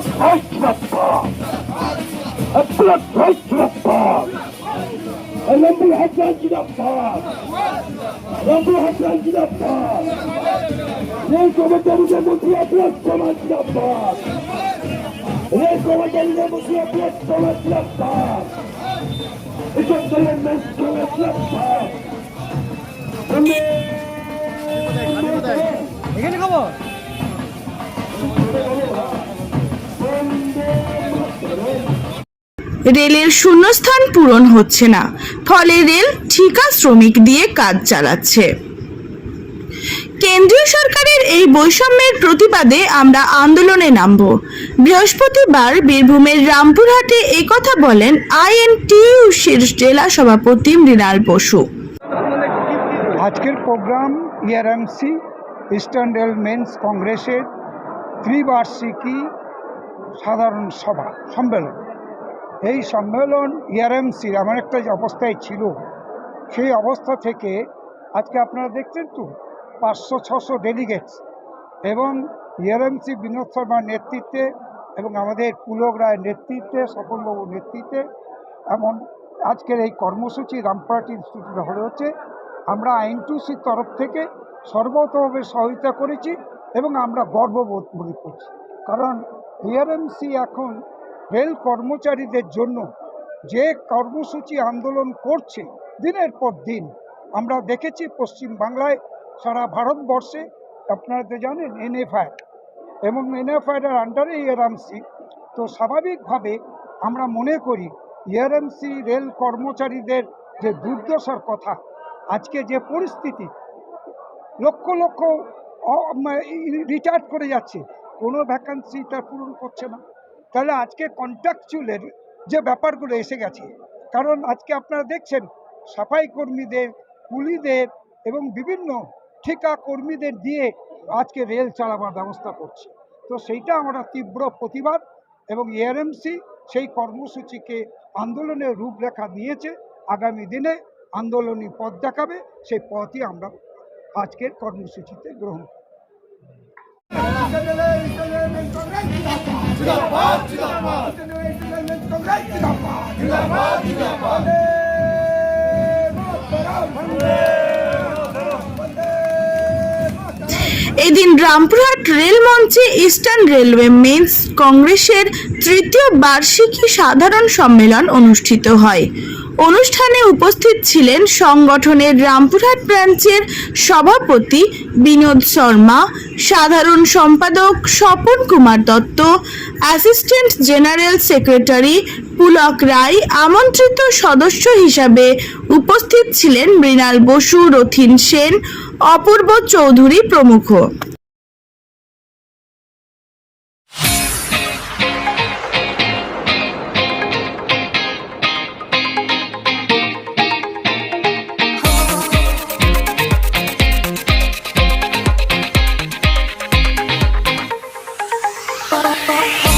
blood right to the bomb. A blood right to the bomb. A number had gone to the bomb. Number had gone to the bomb. They go with them, they will be a blood come out to the bomb. They go with them, they will be a blood come out to the bomb. It's a blood man come out to the bomb. এখানে খবর রেলের শূন্যস্থান পূরণ হচ্ছে না, ফলে rail ঠিকা শ্রমিক দিয়ে কাজ চালাচ্ছে। কেন্দ্রীয় সরকারের এই বৈষম্যের প্রতিবাদে আমরা আন্দোলনে নামব। বৃহস্পতিবার বীরভূমের রামপুরহাটে একথা বলেন আইএনটিইউ শীর্ষ জেলা সভাপতি মৃণাল বসু। আজকের programme ERMC eastern rail men's কংগ্রেসের ত্রিবার্ষিকী সাধারণ সভা, সম্মেলন। এই সম্মেলন ইআরএমসির এমন একটা অবস্থায় ছিল, সেই অবস্থা থেকে আজকে আপনারা দেখছেন তো, পাঁচশো, ছশো ডেলিগেটস এবং ইআরএমসি বিনোদ শর্মার নেতৃত্বে এবং আমাদের পুলক রায়ের নেতৃত্বে, স্বপনবাবুর নেতৃত্বে এমন আজকের এই কর্মসূচি রামপুরহাট ইনস্টিটিউট হলে হচ্ছে। আমরা আইন টুসির তরফ থেকে সর্বতভাবে সহযোগিতা করেছি এবং আমরা গর্ববোধ মনে করছি। কারণ ইআরএমসি এখন রেল কর্মচারীদের জন্য যে কর্মসূচি আন্দোলন করছে, দিনের পর দিন। আমরা দেখেছি পশ্চিম বাংলায় সারা ভারতবর্ষে, আপনারা তো জানেন, এনএফআই। এবং এনএফআইয়ের আন্ডারে ইআরএমসি তো স্বাভাবিকভাবে আমরা মনে করি ইআরএমসি রেল কর্মচারীদের যে দুর্দশার কথা, আজকে যে পরিস্থিতি, লক্ষ লক্ষ রিটায়ার্ড করে যাচ্ছে। কোনো ভ্যাকান্সি তার পূরণ করছে না। তাহলে আজকে কন্ট্রাকচুয়ালের যে ব্যাপারগুলো এসে গেছে, কারণ আজকে আপনারা দেখছেন সাফাই কর্মীদের কুলিদের এবং বিভিন্ন ঠিকা কর্মীদের দিয়ে আজকে রেল চালাবার ব্যবস্থা করছে তো সেইটা আমরা তীব্র প্রতিবাদ এবং এআরএমসি সেই কর্মসূচিকে আন্দোলনের রূপরেখা দিয়েছে আগামী দিনে আন্দোলনী পথ দেখাবে, সেই পথই আমরা আজকের কর্মসূচিতে গ্রহণ করব। এদিন রামপুরহাট রেল মঞ্চে ইস্টার্ন রেলওয়ে মেন্স কংগ্রেসের তৃতীয় বার্ষিকী সাধারণ সম্মেলন অনুষ্ঠিত হয়। অনুষ্ঠানে উপস্থিত ছিলেন সংগঠনের রামপুরহাট ব্রাঞ্চের সভাপতি বিনোদ শর্মা, সাধারণ সম্পাদক Swapan Kumar Dutta, assistant general secretary Pulak Roy, আমন্ত্রিত সদস্য হিসাবে উপস্থিত ছিলেন মৃণাল বসু, রথিন সেন, অপূর্ব চৌধুরী প্রমুখ। oh.